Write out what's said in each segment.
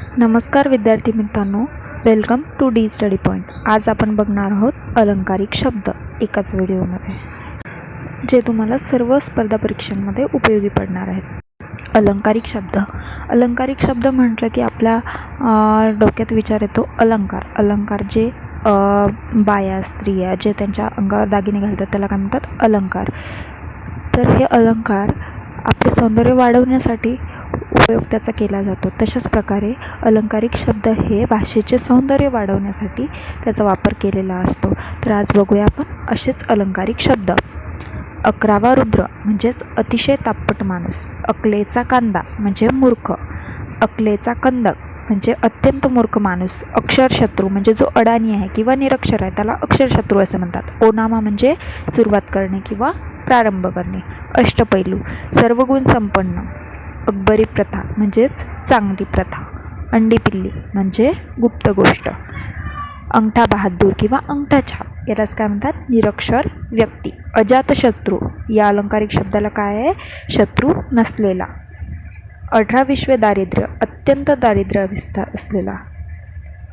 नमस्कार विद्यार्थी मित्रांनो welcome to the study point आज आपण बघणार आहोत अलंकारिक शब्द एकाच व्हिडिओमध्ये जे तुम्हाला सर्व स्पर्धा परीक्षांमध्ये उपयोगी पडणार आहेत. अलंकारिक शब्द. अलंकारिक शब्द म्हटलं की आपल्या डोक्यात विचार येतो अलंकार. अलंकार जे बाया स्त्रिया जे त्यांच्या अंगावर दागिने घालतात त्याला काय म्हणतात? अलंकार. तर हे अलंकार आपले सौंदर्य वाढवण्यासाठी उपयोग त्याचा केला जातो. तशाच प्रकारे अलंकारिक शब्द हे भाषेचे सौंदर्य वाढवण्यासाठी त्याचा वापर केलेला असतो. तर आज बघूया आपण असेच अलंकारिक शब्द. अकरावा रुद्र म्हणजेच अतिशय तापट माणूस. अकलेचा कांदा म्हणजे मूर्ख. अकलेचा कंदक म्हणजे अत्यंत मूर्ख माणूस. अक्षरशत्रू म्हणजे जो अडाणी आहे किंवा निरक्षर आहे त्याला अक्षरशत्रू असे म्हणतात. ओनामा म्हणजे सुरुवात करणे किंवा प्रारंभ करणे. अष्टपैलू सर्वगुण संपन्न. अकबरी प्रथा म्हणजेच चांगली प्रथा. अंडी पिल्ली म्हणजे गुप्त गोष्ट. अंगठा बहादूर किंवा अंगठा छाप यालाच काय म्हणतात? निरक्षर व्यक्ती. अजातशत्रू या अलंकारिक शब्दाला काय आहे? शत्रू नसलेला. अठरा विश्वे दारिद्र्य अत्यंत दारिद्र्य विस्तार असलेला.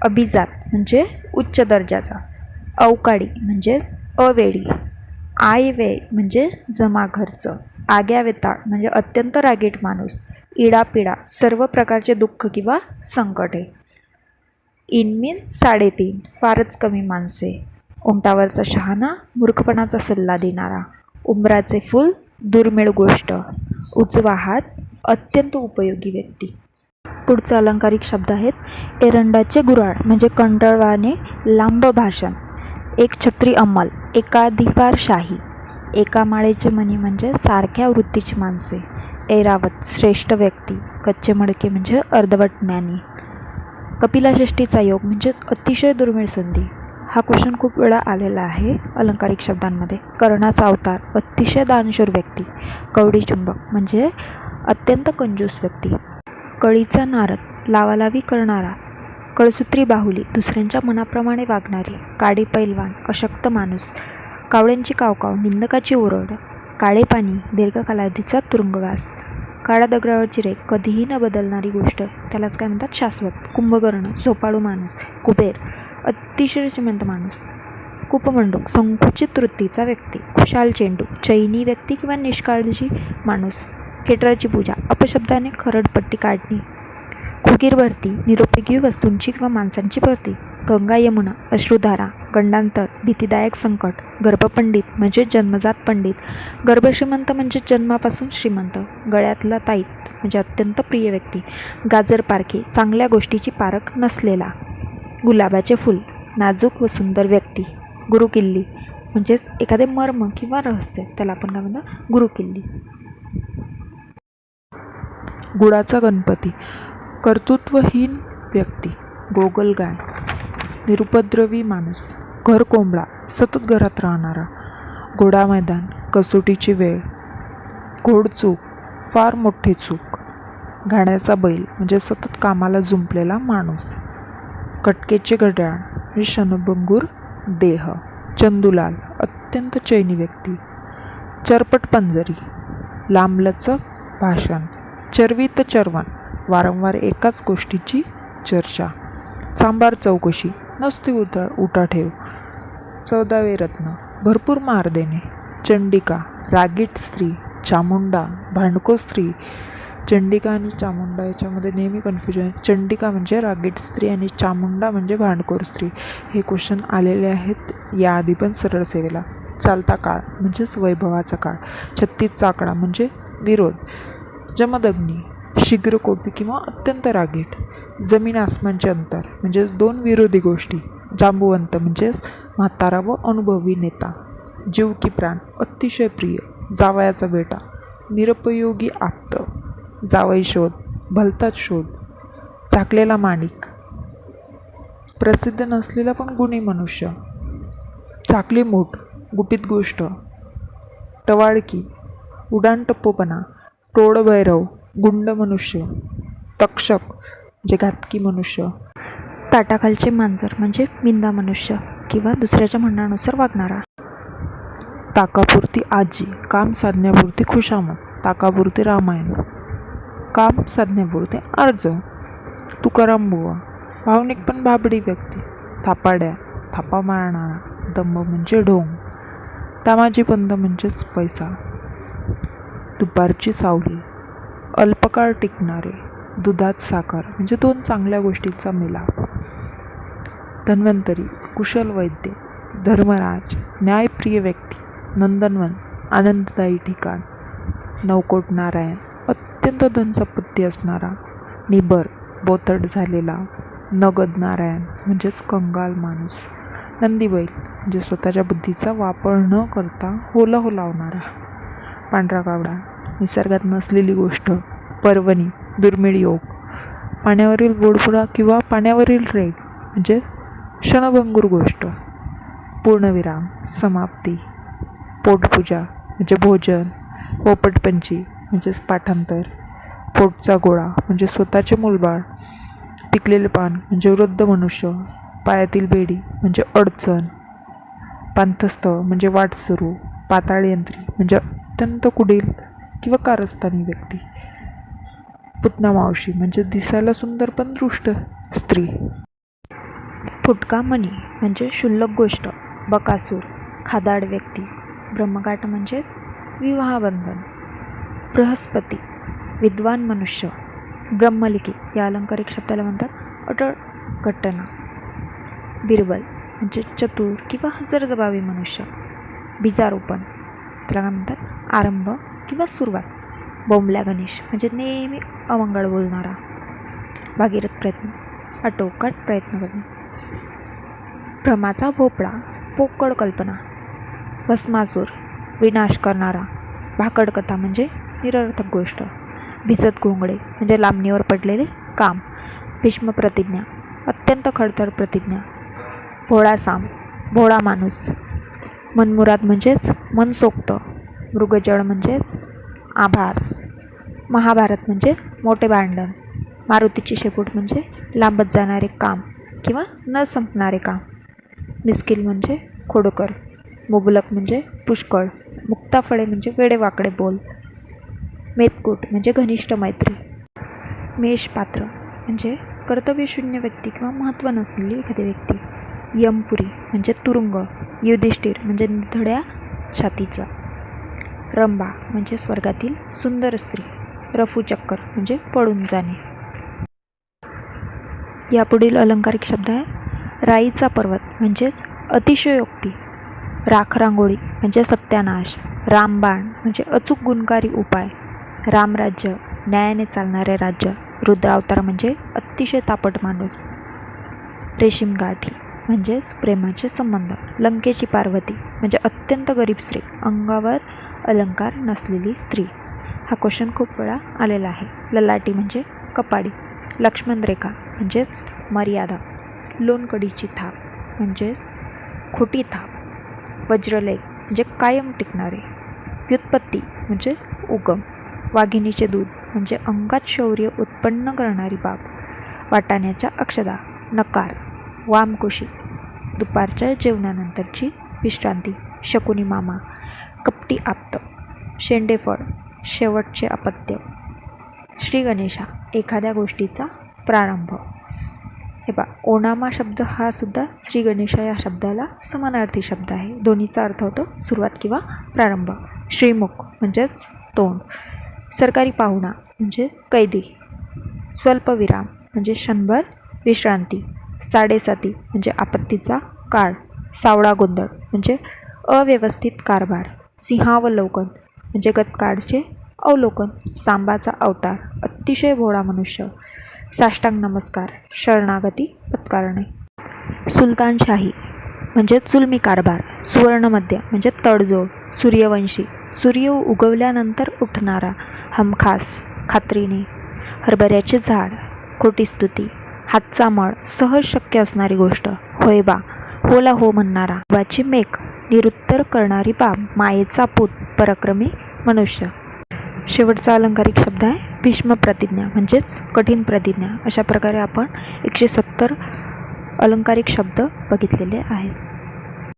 अभिजात म्हणजे उच्च दर्जाचा. अवकाळी म्हणजेच अवेळी. आय म्हणजे जमा खर्च आग्यावेता म्हणजे अत्यंत रागीट माणूस इडापिडा सर्व प्रकारचे दुःख किंवा संकटे इनमिन साडेतीन फारच कमी माणसे. उंटावरचा शहाणा मूर्खपणाचा सल्ला देणारा उंबराचे फूल दुर्मिळ गोष्ट उजवा हात अत्यंत उपयोगी व्यक्ती. पुढचा अलंकारिक शब्द आहेत एरंडाचे गुराळ म्हणजे कंटाळवाणे लांब भाषण. एक छत्री अंमल एकाधिकारशाही. एका माळेचे मणी म्हणजे सारख्या वृत्तीची माणसे. ऐरावत श्रेष्ठ व्यक्ती कच्चे मडके म्हणजे अर्धवट ज्ञानी. कपिलाषष्टीचा योग म्हणजेच अतिशय दुर्मिळ संधी. हा क्वेश्चन खूप वेळा आलेला आहे अलंकारिक शब्दांमध्ये. कर्णाचा अवतार अतिशय दानशूर व्यक्ती. कवडी चुंबक म्हणजे अत्यंत कंजूस व्यक्ती. कळीचा नारद लावालावी करणारा. कळसूत्री बाहुली दुसऱ्यांच्या मनाप्रमाणे वागणारी. काडी पैलवान अशक्त माणूस. कावळ्यांची कावकाव निंदकाची ओरड काळे पाणी दीर्घकालावधीचा तुरुंगवास. काळा दगडावरची रेख कधीही न बदलणारी गोष्ट. त्यालाच काय म्हणतात? शाश्वत कुंभकर्ण झोपाळू माणूस कुबेर. अतिशय श्रीमंत माणूस. कुपमंडूक संकुचित वृत्तीचा व्यक्ती. खुशाल चेंडू चैनी व्यक्ती किंवा निष्काळजी माणूस. हेटराची पूजा अपशब्दाने खरडपट्टी काढणे. खुगीर भरती निरुपयोगी वस्तूंची किंवा माणसांची भरती. गंगा यमुना अश्रुधारा गंडांतर भीतीदायक संकट गर्भपंडित म्हणजे जन्मजात पंडित. गर्भश्रीमंत म्हणजे जन्मापासून श्रीमंत. गळ्यातला ताईत म्हणजे अत्यंत प्रिय व्यक्ती. गाजर पारखे चांगल्या गोष्टीची पारख नसलेला. गुलाबाचे फूल नाजूक व सुंदर व्यक्ती. गुरुकिल्ली म्हणजेच एखादे मर्म किंवा रहस्य. त्याला आपण काय म्हणतो? गुरुकिल्ली. गुळाचा गणपती. कर्तृत्वहीन व्यक्ती. गोगलगाय. निरुपद्रवी माणूस घर कोंबडा सतत घरात राहणारा घोडा मैदान कसोटीची वेळ घोडचूक फार मोठी चूक घाण्याचा बैल म्हणजे सतत कामाला जुंपलेला माणूस कटकेचे घड्याळ म्हणजे शनभंगूर देह चंदुलाल अत्यंत चैनी व्यक्ती चरपट पंजरी लांबलचक भाषण चरवीत चरवण वारंवार एकाच गोष्टीची चर्चा चांबार चौकशी नसती उतळ उठा ठेव चौदावे रत्न. भरपूर मार देणे. चंडिका रागीट स्त्री चामुंडा भांडको स्त्री. चंडिका आणि चामुंडा याच्यामध्ये नेहमी कन्फ्युजन आहे. चंडिका म्हणजे रागीट स्त्री आणि चामुंडा म्हणजे भांडकोर स्त्री. हे क्वेश्चन आलेले आहेत याआधी पण सरळ सेवेला. चालता काळ म्हणजेच वैभवाचा काळ. छत्तीसचा आकडा म्हणजे विरोध. जमदग्नी. शीघ्रकोपी किंवा अत्यंत रागीट जमीन आसमानचे अंतर म्हणजेच दोन विरोधी गोष्टी जांबुवंत म्हणजेच म्हातारा व अनुभवी नेता जीव की प्राण अतिशय प्रिय जावयाचा बेटा निरुपयोगी आप्त जावई शोध भलताच शोध झाकलेला माणिक प्रसिद्ध नसलेला पण गुणी मनुष्य झाकली मूठ गुपित गोष्ट टवाळकी उडाणटप्पूपणा टोळ भैरव गुंड मनुष्य तक्षक जे घातकी मनुष्य. ताटाखालचे मांजर म्हणजे मिंदा मनुष्य किंवा दुसऱ्याच्या म्हणण्यानुसार वागणारा. ताकापुरती आजी काम साधण्यापुरती खुशामत ताकापुरती रामायण काम साधण्यापुरते अर्ज तुकाराम बुवा भावनिक पण बाबडी व्यक्ती थापाड्या थापा मारणारा दंभ म्हणजे ढोंग तामाजी पंत म्हणजेच पैसा दुपारची सावली अल्पकाळ टिकणारे दुधात साखर म्हणजे दोन चांगल्या गोष्टीचा मिलाप धन्वंतरी कुशल वैद्य धर्मराज न्यायप्रिय व्यक्ती नंदनवन आनंददायी ठिकाण नवकोट नारायण अत्यंत धनसंपत्ती असणारा निबर बोथट झालेला नगद नारायण म्हणजेच कंगाल माणूस. नंदीबैल म्हणजे स्वतःच्या बुद्धीचा वापर न करता होलहो लावणारा पांढरा कावडा निसर्गात नसलेली गोष्ट पर्वणी दुर्मिळ योग पाण्यावरील बोडपुडा किंवा पाण्यावरील रेग म्हणजे क्षणभंगूर गोष्ट पूर्णविराम समाप्ती पोटपूजा म्हणजे भोजन पोपटपंची म्हणजेच पाठांतर पोटचा गोळा म्हणजे स्वतःचे मूलबाळ पिकलेले पान म्हणजे वृद्ध मनुष्य पायातील बेडी म्हणजे अडचण पांथस्थ म्हणजे वाट सुरू पाताळ यंत्री म्हणजे अत्यंत कुडील किंवा कारस्थानी व्यक्ती. पुतना मावशी म्हणजे दिसायला सुंदर पण दृष्ट स्त्री. फुटका मणी म्हणजे क्षुल्लक गोष्ट बकासूर खादाड व्यक्ती. ब्रह्मगाठ म्हणजेच विवाहबंधन. बृहस्पती विद्वान मनुष्य. ब्रह्मलिखी या अलंकारिक शब्दाला म्हणतात अटळ घटना. बिरबल म्हणजे चतुर किंवा हजरजबाबी मनुष्य. बीजारोपण त्याला काय म्हणतात? आरंभ किंवा सुरुवात. बोंबल्या गणेश म्हणजे नेहमी अमंगळ बोलणारा. भागीरथ प्रयत्न आटोकाट प्रयत्न करणे. भ्रमाचा भोपळा पोकळ कल्पना. भस्मासूर विनाश करणारा. भाकड कथा म्हणजे निरर्थक गोष्ट. भिजत घोंगडे म्हणजे लांबणीवर पडलेले काम. भीष्म प्रतिज्ञा अत्यंत खडतर प्रतिज्ञा. भोळा साम भोळा माणूस. मनमुराद म्हणजेच मनसोक्त मृगजळ म्हणजेच आभास. महाभारत म्हणजे मोठे भांडण. मारुतीची शेपूट म्हणजे लांबत जाणारे काम किंवा न संपणारे काम. मिस्किल म्हणजे खोडकर. मुबलक म्हणजे पुष्कळ. मुक्ताफळे म्हणजे वेडेवाकडे बोल. मेतकूट म्हणजे घनिष्ठ मैत्री. मेषपात्र म्हणजे कर्तव्यशून्य व्यक्ती किंवा महत्त्व नसलेली एखादी व्यक्ती. यमपुरी म्हणजे तुरुंग. युधिष्ठिर म्हणजे निधड्या छातीचा. रंभा म्हणजे स्वर्गातील सुंदर स्त्री. रफूचक्कर म्हणजे पळून जाणे. यापुढील अलंकारिक शब्द आहे राईचा पर्वत म्हणजेच अतिशयोक्ती. राखरांगोळी म्हणजे सत्यानाश. रामबाण म्हणजे अचूक गुणकारी उपाय. रामराज्य न्यायाने चालणारे राज्य. रुद्रावतार म्हणजे अतिशय तापट माणूस. रेशीम गाठी. म्हणजेच प्रेमाचे संबंध. लंकेची पार्वती म्हणजे अत्यंत गरीब स्त्री अंगावर अलंकार नसलेली स्त्री. हा क्वेश्चन खूप वेळा आलेला आहे. ललाटी म्हणजे कपाडी लक्ष्मण रेखा म्हणजेच मर्यादा. लोणकडीची थाप म्हणजेच खोटी थाप. वज्रलेख म्हणजे कायम टिकणारे. व्युत्पत्ती म्हणजे उगम. वाघिणीचे दूध म्हणजे अंगात शौर्य उत्पन्न करणारी बाब. वाटाण्याच्या अक्षदा नकार. वामकुशी दुपारच्या जेवणानंतरची विश्रांती. शकुनी मामा कपटी आप्त. शेंडेफळ शेवटचे अपत्य. श्री गणेशा एखाद्या गोष्टीचा प्रारंभ. हे बा ओणामा शब्द हा सुद्धा श्री गणेशा या शब्दाला समानार्थी शब्द आहे. दोन्हीचा अर्थ होतो सुरुवात किंवा प्रारंभ. श्रीमुख म्हणजेच तोंड. सरकारी पाहुणा म्हणजे कैदी. स्वल्पविराम म्हणजे क्षणभर विश्रांती. साडेसाती म्हणजे आपत्तीचा काळ. सावळा गोंधळ म्हणजे अव्यवस्थित कारभार. सिंहावलोकन म्हणजे गतकाळचे अवलोकन. सांबाचा अवतार. अतिशय भोळा मनुष्य. साष्टांग नमस्कार. शरणागती पत्कारणे. सुलतानशाही म्हणजे जुलमी कारभार. सुवर्णमध्य म्हणजे तडजोड. सूर्यवंशी. सूर्य उगवल्यानंतर उठणारा हमखास खात्रीने. हरभऱ्याचे झाड. खोटी स्तुती. हातचा मळ सहज शक्य असणारी गोष्ट. होय बा होला हो म्हणणारा. बाची मेक निरुत्तर करणारी बाब मायेचा पूत पराक्रमी मनुष्य. शेवटचा अलंकारिक शब्द आहे भीष्म प्रतिज्ञा म्हणजेच कठीण प्रतिज्ञा. अशा प्रकारे आपण एकशे सत्तर अलंकारिक शब्द बघितलेले आहेत.